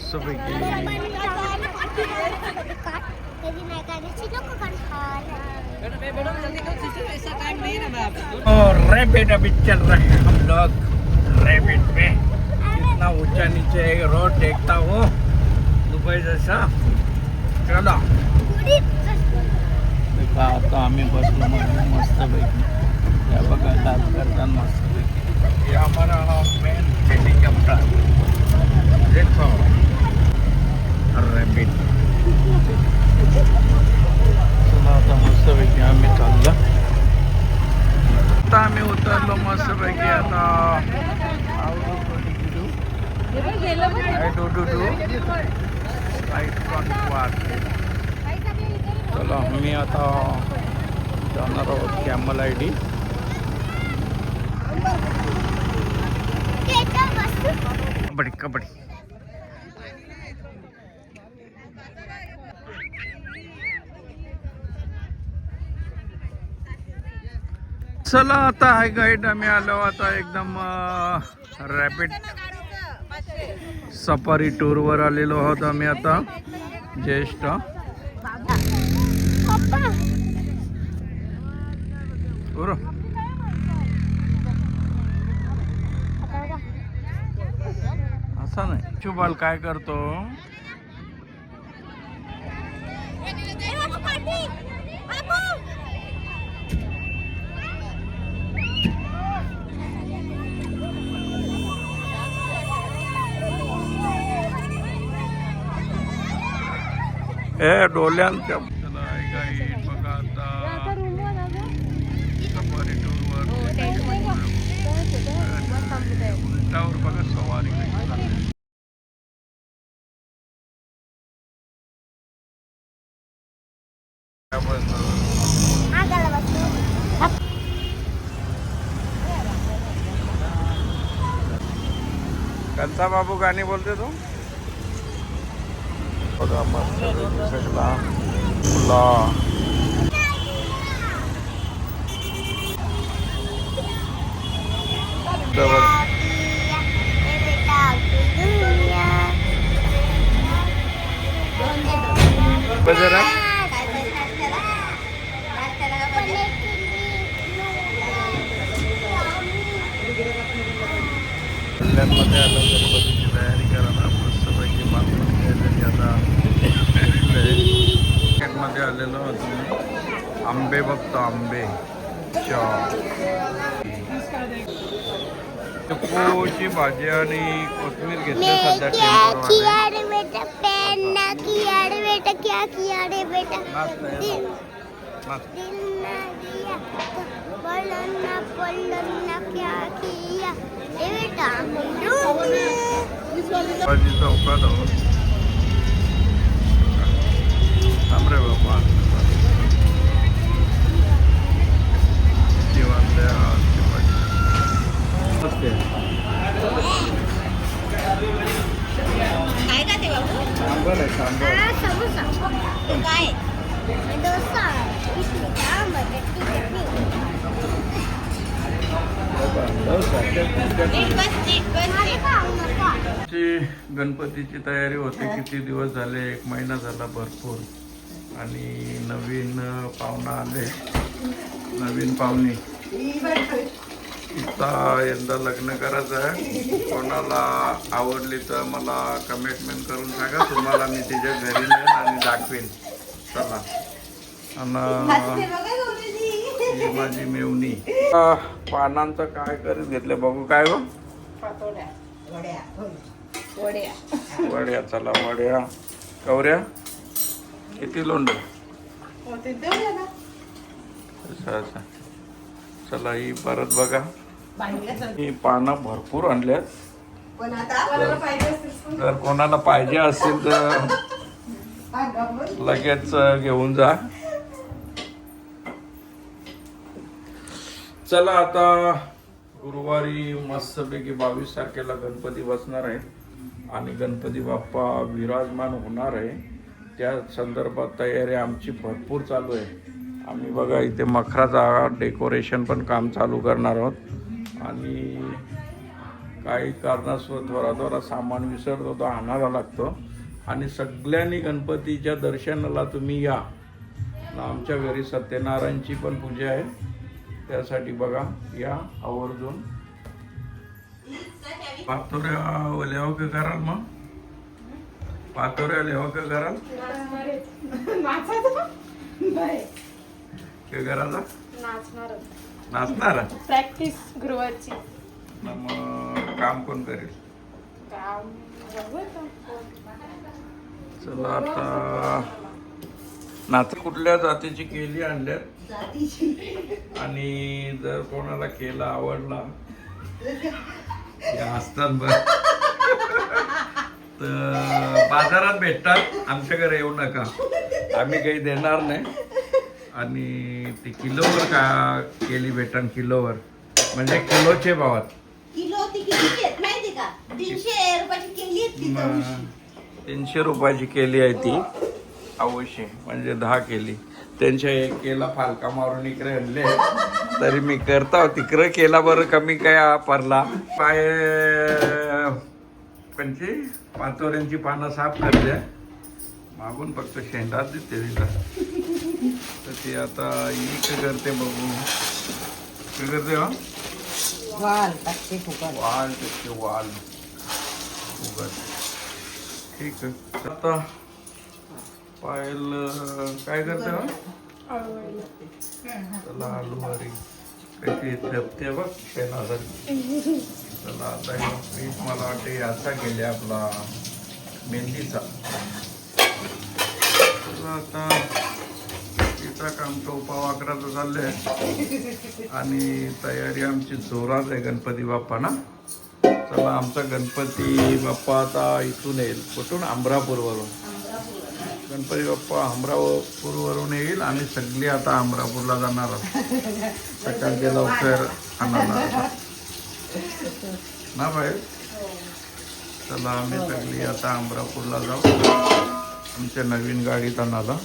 मस्तपैकी अभी चल रहे हैं। हम लोग रैपिड पे इतना ऊँचा नीचे एक रोड देखता हो। दुबई जैसा। चलो। देखा आता आम्ही बसलो मस्तपैकी या बघा करताना मस्तपैकी हे आम्हाला मेन हेलिकॉप्टर देखो camel I D. Kabaddi kabaddi. चला आता हाय गाईड आम्ही आलो आता एकदम रॅपिड सफारी टूरवर आलेलो आहोत आम्ही आता ज्येष्ठ. बरं. असा नाही. शुभाल काय करतो? ए डोल्यांच्या चला, हाय गाईड बघा आता सफारी टूरवर उंटावर बघा सवारी कशी कंचा बाबू गाणी बोलते तू? बघा मस्त सगळा डबल बजरा कल्याणमध्ये आलं गणपतीची तयारी करायला मस्तपैकी मागून गेलेली आता. मार्केटमध्ये आलेलो आंबे बघतो आंबे. चिकूची भाजी आणि कोथिंबीर घेतली सध्या टेम्पोमध्ये बेटा पेन किया रे बेटा क्या किया रे बेटा नाच नाही दिन नाच. दिन ना दिया पलना पलना क्या किया रे बेटा भाजी चौकात आहोत थांब रे बाबा जेवण द्या जेवायची. नमस्ते. का ते सांबार आहे सांबार. समोसा काय? डोसा. गणपतीची तयारी होते किती दिवस झाले? एक महिना झाला भरपूर. आणि नवीन पाहुणा आले. नवीन पाहुणे. तिचा यंदा लग्न करायचं आहे. कोणाला आवडली तर मला कमिटमेंट करून सांगा. तुम्हाला मी तिच्या घरी नेईन आणि दाखवेन. चला. आणि ही माझी मेवणी. पानांचं काय करीत घेतलं बघू काय हो? वड्या चला वड्या. कवऱ्या? किती लोंड अच्छा अच्छा. चला ही परत बघा. ही पानं भरपूर आणल्यात. जर कोणाला पाहिजे असेल तर लगेच घेऊन जा. चला आता गुरुवारी मस्तपैकी बावीस तारखेला गणपती बसणार आहे. आणि गणपती बाप्पा विराजमान होणार आहे. त्या संदर्भात तयारी आमची भरपूर चालू आहे. आम्ही बघा इथे मखराचा डेकोरेशन पण काम चालू करणार आहोत. आणि काही कारणास्तव थोडा थोडा सामान विसरतो तो आणावा लागतो. आणि सगळ्यांनी गणपतीच्या दर्शनाला तुम्ही या. आमच्या घरी सत्यनारायणची पण पूजा आहे. त्यासाठी बघा या आवर्जून. पातोऱ्या लेवा का कराल मग? पातोऱ्या लेवा का कराल का करायला? नाचणार? प्रॅक्टिस गुरुवारची. मग काम कोण करेल? काम. चला आता. नाच कुठल्या जातीची केली आणल्यात? आणि जर कोणाला केला आवडला? असतात बर. तर बाजारात भेटतात. आमच्याकडे येऊ नका. आम्ही काही देणार नाही. आणि ती किलोवर का केली भेटन किलोवर? म्हणजे किलोचे भावात. किलो ती किती आहेत माहिती का? तीनशे रुपयाची केली आहेत ती तवशी. मग तीनशे रुपयाची केली आहे ती. अवश्य म्हणजे दहा केली. त्यांच्या एक केला फालका मारून इकडे आणले. तरी मी करता तिकडे केला बरं कमी काय पडला पाय कंची पाचोऱ्यांची पानं साफ करते. मागून फक्त शेंडाच देते तिला. तर ती आता इक करते बघू. काय करते हो? वाल टाकते फुकट. वाल त्याचे वाल. उगत ठीक आहे. आता पायल काय करते हो? चला आलू वरी कशी ठेपते बघ शेणासारखी. चला आता मला वाटते याचा गेले आपला मेहंदीचा चला आता तिचा काम टोपा चाललं आहे आणि तयारी आमची जोरात आहे गणपती बाप्पा ना चला आमचा गणपती बाप्पा आता इथून येईल. कुठून? अमरापूरवरून गणपती बाप्पा अमरापूरवरून येईल. आणि सगळी आता अमरापूरला जाणार आहोत. सकाळचे लवकर आणणार ना बाहेर? चला आम्ही सगळी आता अमरापूरला जाऊ. आमच्या नवीन गाडीत आणाला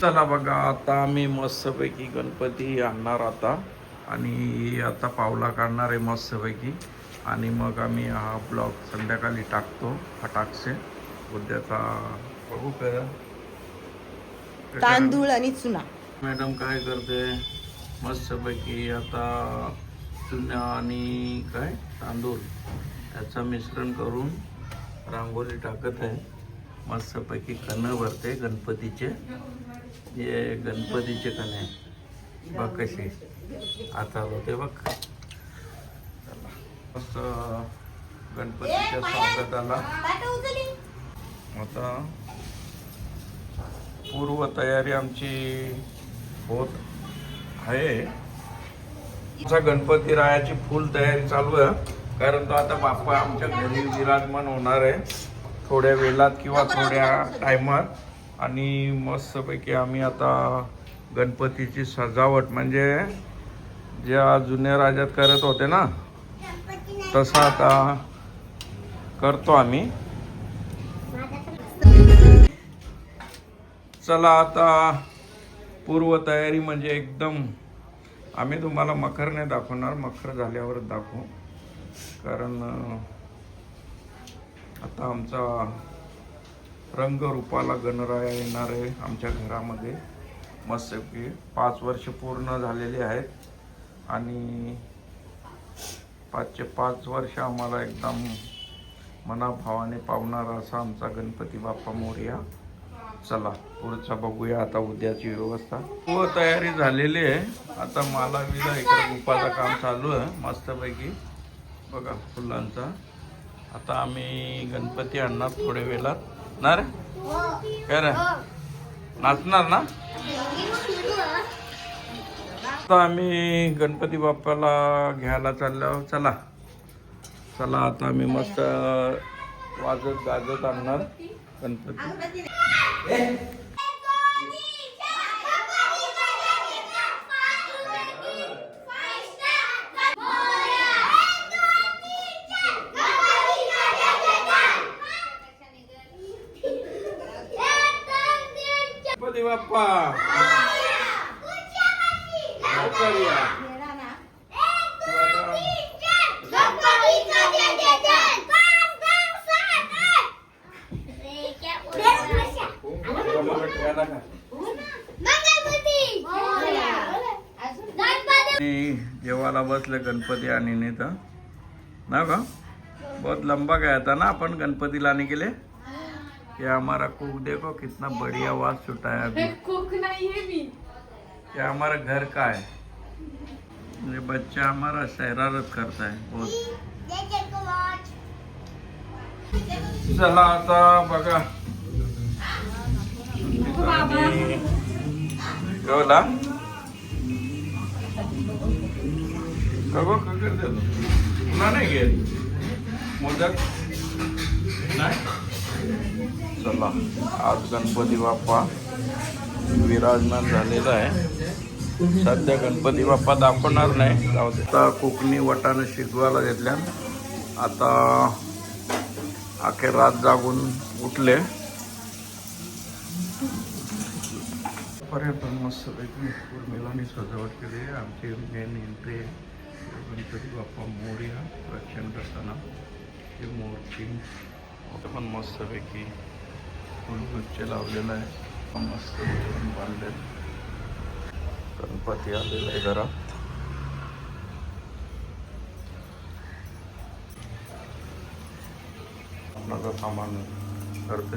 चला बघा आता आम्ही मस्तपैकी गणपती आणणार आता. आणि आता पावला काढणार आहे मस्तपैकी. आणि मग आम्ही हा ब्लॉग संध्याकाळी टाकतो फटाकसे. उद्याचा बघू करा तांदूळ आणि चुना. मॅडम काय करते? मस्तपैकी आता चुन्या आणि काय? तांदूळ. याचं मिश्रण करून रांगोळी टाकत आहे. मस्तपैकी कणं भरते गणपतीचे. हे गणपतीचे कणे बघ कसे आता होते बघ. मस्त गणपतीच्या स्वागताला. आता पूर्व तयारी आमची होत आहे. आमचा गणपती रायाची फुल तयारी चालू आहे. कारण तो आता बाप्पा आमच्या घरी विराजमान होणार आहे. थोड्या वेळात किंवा थोड्या टायमात आणि मस्तपैकी आम्ही आता गणपतीची सजावट म्हणजे ज्या जुन्या राज्यात करत होते ना तसं आता करतो आम्ही. चला आता पूर्वतयारी म्हणजे एकदम आम्ही तुम्हाला मखर नाही दाखवणार मखर झाल्यावर दाखवू. कारण आता आमचा रंगरूपाला गणराया येणार आहे आमच्या घरामध्ये. मस्तपैकी पाच वर्ष पूर्ण झालेले आहेत. आणि पाचशे पाच वर्ष आम्हाला एकदम मनाभावाने पावणारा असा आमचा गणपती बाप्पा मोरया. चला पुढचा बघूया आता उद्याची व्यवस्था. व तयारी झालेली आहे. आता मला विला इकडे उपाचं काम चालू आहे. मस्तपैकी बघा फुलांचा. आता आम्ही गणपती आणणार थोड्या वेळात. नार रे? काय रे? नाचणार ना? आता आम्ही गणपती बाप्पाला घ्यायला चाललो. चला. चला आता आम्ही मस्त वाजत गाजत आणणार गणपती बाप्पा लवकर या. तू आता- सगळ्याला का मंगलमूर्ती अजून गणपती आणि जेवायला बसले गणपती आणि नाही तर ना का? बहुत लंबा गया था ना अपन गणपति लाने के लिए? ये हमारा कुक देखो कितना बढ़िया आवाज छुटा है अभी। हे कुक नाही आहे मी. ये हमारा घर का है? ये बच्चा हमारा शरारत करता है बहुत। चला आता बघा. गवला गगो का पुन्हा नाही घेत. मोदक? नाही? चला आज गणपती बाप्पा विराजमान झालेला आहे. सध्या गणपती बाप्पा दाखवणार नाही. जाऊ आता कोकणी वटानं शिजवायला घेतल्या आता अखेर रात जागून उठले. पर्यटन मस्त पैकी उर्मिलाने सजावट केली. आहे आमची मेन एंट्री आहे गणपती बाप्पा मोर्या प्रचंड करताना ही मूर्ती पण मस्तपैकी फुलगुच्छ लावलेला आहे. मस्त बांधले गणपती आलेला आहे घरात. सामान करते.